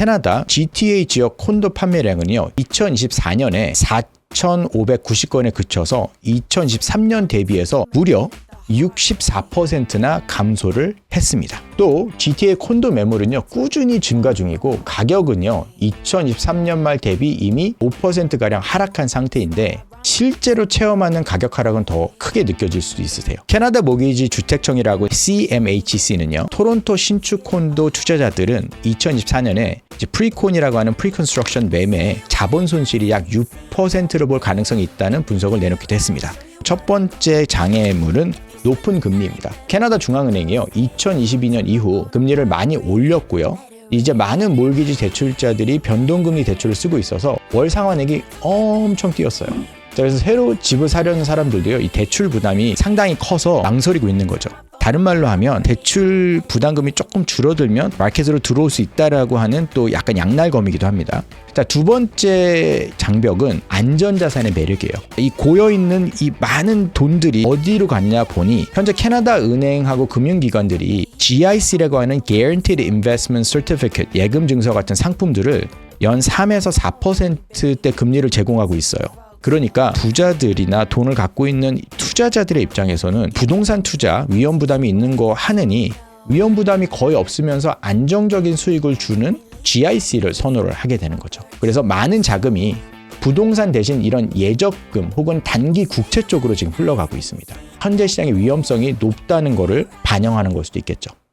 캐나다 GTA 지역 콘도 판매량은요. 2024년에 4,590건에 그쳐서 2023년 대비해서 무려 64%나 감소를 했습니다. 또 GTA 콘도 매물은요 꾸준히 증가 중이고 가격은요 2023년 말 대비 이미 5%가량 하락한 상태인데 실제로 체험하는 가격 하락은 더 크게 느껴질 수도 있으세요. 캐나다 모기지 주택청이라고 CMHC는요 토론토 신축 콘도 투자자들은 2024년에 이제 프리콘이라고 하는 프리컨스트럭션 매매에 자본 손실이 약 6%로 볼 가능성이 있다는 분석을 내놓기도 했습니다. 첫 번째 장애물은 높은 금리입니다. 캐나다 중앙은행이요. 2022년 이후 금리를 많이 올렸고요. 이제 많은 몰기지 대출자들이 변동금리 대출을 쓰고 있어서 월 상환액이 엄청 뛰었어요. 자, 그래서 새로 집을 사려는 사람들도요, 이 대출 부담이 상당히 커서 망설이고 있는 거죠. 다른 말로 하면 대출 부담금이 조금 줄어들면 마켓으로 들어올 수 있다라고 하는 또 약간 양날검이기도 합니다. 자, 두 번째 장벽은 안전자산의 매력이에요. 이 고여있는 이 많은 돈들이 어디로 갔냐 보니 현재 캐나다 은행하고 금융기관들이 GIC라고 하는 Guaranteed Investment Certificate 예금 증서 같은 상품들을 연 3에서 4%대 금리를 제공하고 있어요. 그러니까 부자들이나 돈을 갖고 있는 투자자들의 입장에서는 부동산 투자 위험 부담이 있는 거 하느니 위험 부담이 거의 없으면서 안정적인 수익을 주는 GIC를 선호를 하게 되는 거죠. 그래서 많은 자금이 부동산 대신 이런 예적금 혹은 단기 국채 쪽으로 지금 흘러가고 있습니다. 현재 시장의 위험성이 높다는 것을 반영하는 걸 수도 있겠죠.